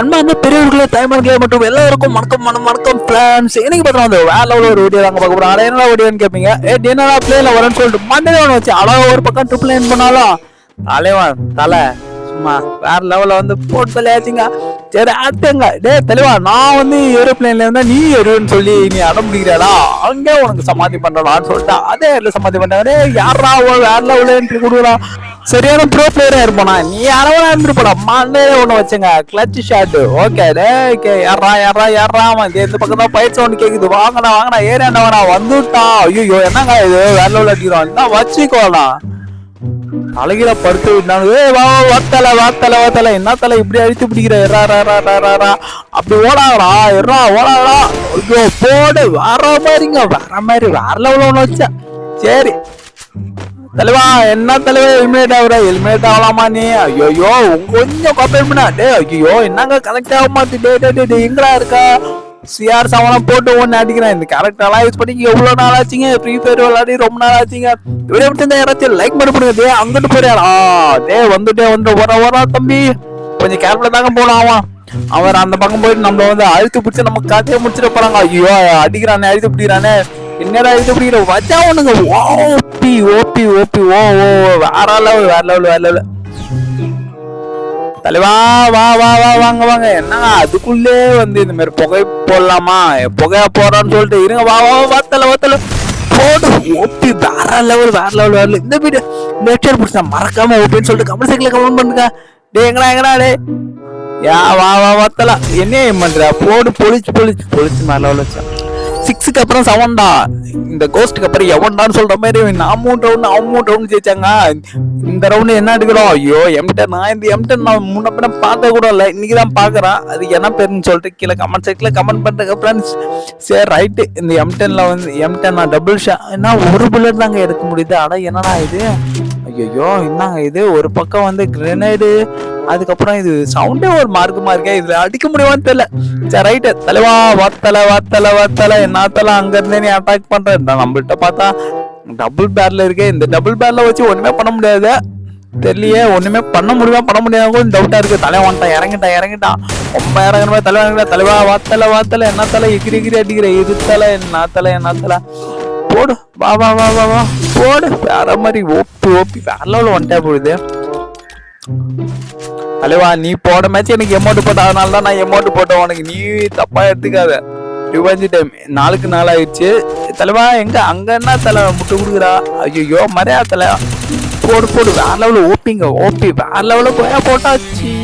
அன்பா அந்த பெரியவர்களே தாய்மார்களே மற்றும் எல்லாருக்கும் வணக்கம் மனம் வணக்கம் பிளான்ஸ் இன்னைக்கு பார்த்தா வந்து வேற லெவலில் ஒரு வீடியோ தாங்க பார்க்க போறோம். அதை என்ன வீடியோன்னு கேட்பீங்க ஏ என்னடா பிளேல வரேன்னு சொல்லிட்டு மண்டே ஒன்று வச்சு அழகா ஒரு பக்கம் ட்ரிபிள் லைன் பண்ணாலும் தலைவன் தலை. சும்மா வேற லெவலில் வந்து போட்டு தலையாச்சுங்க. சரி அடுத்தங்க. டே தெளிவா நான் வந்து ஏரோப்ளேன்ல இருந்தா நீ எருன்னு சொல்லி நீ அடம் பிடிக்கிறாடா? அங்கே உனக்கு சமாதி பண்றடான்னு சொல்லிட்டு. அதே இடத்துல சமாதி பண்ணாரு யாரா வேற லெவலில் என்ட்ரி சரியான ப்ரோ பிளேயரா இருப்பானா நீ யாரவனா இருந்திருப்படா. மண்ணே ஒண்ணு வச்சுங்க. கிளச் ஷாட் ஓகே டே ஓகே யாரா யாரா யாரா அவன் இந்த பக்கம் தான் பயிற்சி ஒன்று கேக்குது. வாங்கடா வாங்கடா ஏறியாண்டவனா வந்துட்டான் ஐயோ என்னங்க இது? வேற லெவலில் என்ன வச்சுக்கோடா. அழகில படுத்து விட்டாங்க. ஏ வா வாத்தல வாத்தல வாத்தல என்ன தலை? இப்படி அழித்து பிடிக்கிற? எறா ரா ரா ரா ரா அப்படி ஓடாங்கடா எறா ஓடாங்கடா ஐயோ போடு. வேற மாதிரிங்க வேற மாதிரி. வேற லெவலில் ஒன்று வச்சா சரி. தலைவா என்ன தலைவா ஹெல்மெட் ஆகுற ஹெல்மெட் ஆகலாமா நீ? ஐயோ கொஞ்சம் கம்பேர் பண்ணா டே ஐயோ என்னங்க கனெக்ட் ஆக மாத்தி டே டே, டே டே எங்கடா இருக்கா? சிஆர் சவனம் போட்டு ஒன்று அடிக்கிறேன். இந்த கேரக்டர்லாம் யூஸ் பண்ணி எவ்வளோ நாள் ஆச்சுங்க? ஃப்ரீ ஃபயர் விளையாடி ரொம்ப நாள் ஆச்சுங்க. வீடியோ விட்டு யாராச்சும் லைக் பண்ணி பண்ணுங்க டே அங்கிட்டு போறியாடா டே வந்துட்டே வந்து வர வரா தம்பி. கொஞ்சம் கேர்ஃபுல்லாக தாங்க போகலாம் அவன் அவர் அந்த பக்கம் போயிட்டு நம்ம வந்து அழுத்து பிடிச்சி நம்ம கதையை முடிச்சிட போறாங்க. ஐயோ அடிக்கிறானே அழுத்து பிடிக்கிறானே. என்னடா இது புரியல வச்சா ஒண்ணுங்க. ஓபி ஓபி ஓபி ஓ ஓ வேற லெவல் வேற லெவல் வேற லெவல் தலைவா வா வா வா வாங்க வாங்க. என்ன அதுக்குள்ளே வந்து இந்த மாதிரி புகை போடலாமா? புகையா போடுறான்னு சொல்லிட்டு இருங்க. வா வா வாத்தல வாத்தல போடு. ஓபி வேற லெவல் வேற லெவல் வேற இந்த வீடியோ இந்த வெப்சைட் பிடிச்சா மறக்காம ஓபின்னு சொல்லிட்டு கமெண்ட் செக்ல கமெண்ட் பண்ணுங்க. டே எங்கடா எங்கடா டே யா வா வா வாத்தல என்ன aim பண்ற? போடு பொழிச்சு பொழிச்சு பொழிச்சு மேல லெவல் வச்சா சிக்ஸுக்கு அப்புறம் செவன்டா இந்த கோஸ்ட்டுக்கு அப்புறம் எவன்டான்னு சொல்ற மாதிரி நான் மூணு ரவுண்ட் அவன் மூணு ரவுண்ட் ஜெயிச்சாங்க. இந்த ரவுண்டு என்ன எடுக்கிறோம் ஐயோ எம்டன் நான் இந்த எம்டன் நான் முன்ன பின்ன பார்க்க கூட இல்லை. இன்னைக்கு தான் பார்க்குறேன். அது என்ன பேருன்னு சொல்லிட்டு கீழே கமெண்ட் செக்ல கமெண்ட் பண்ணுறதுக்கு ஃப்ரெண்ட்ஸ் சரி ரைட்டு இந்த எம்டென்ல வந்து எம்டன் நான் டபுள் ஷா என்ன ஒரு புல்லட் தாங்க எடுக்க முடியுது. ஆனால் என்னடா இது? ஐயோ என்னங்க இது ஒரு பக்கம் வந்து கிரனேடு அதுக்கப்புறம் இது சவுண்டே ஒரு மார்க்கமா இருக்கே இதுல அடிக்க முடியுமான்னு தெரியல. சரி ரைட்டு தலைவா வாத்தல வாத்தல வாத்தல என்னத்தல அங்க இருந்தே நீ அட்டாக் பண்ற. நம்மள்கிட்ட நம்மள்ட்ட பார்த்தா டபுள் பேர்ல இருக்கே இந்த டபுள் பேர்ல வச்சு ஒண்ணுமே பண்ண முடியாது. தெரியலையே ஒண்ணுமே பண்ண முடியுமா பண்ண முடியாது கூட டவுட்டா இருக்கு. தலை வந்துட்டான் இறங்கிட்டான் இறங்கிட்டான். ரொம்ப இறங்குற தலை இறங்கிட்டா தலைவா வாத்தல வாத்தல என்ன தலை எகிரி எகிரி அடிக்கிற இது தலை என்ன தலை என்ன தலை போடு. வா வா வா வா வா. போடு. வேற மாதிரி ஓப்பி ஓப்பி. வேற லெவலில் வந்துட்டே போகுது. அலைவா நீ போட மேட்ச் எனக்கு எமௌண்ட் போட்ட அதனால தான் நான் எமௌண்ட் போட்டேன். உனக்கு நீ தப்பா எடுத்துக்காத. ரிவெஞ்ச் டைம் நாளுக்கு நாள் ஆயிடுச்சு. தலைவா எங்க? அங்க என்ன தலை? முட்டு கொடுக்குறா? ஐயோ மறையா தலை. போடு போடு. வேற லெவலில் ஓப்பிங்க. ஓப்பி. வேற லெவலில் போயா போட்டாச்சு.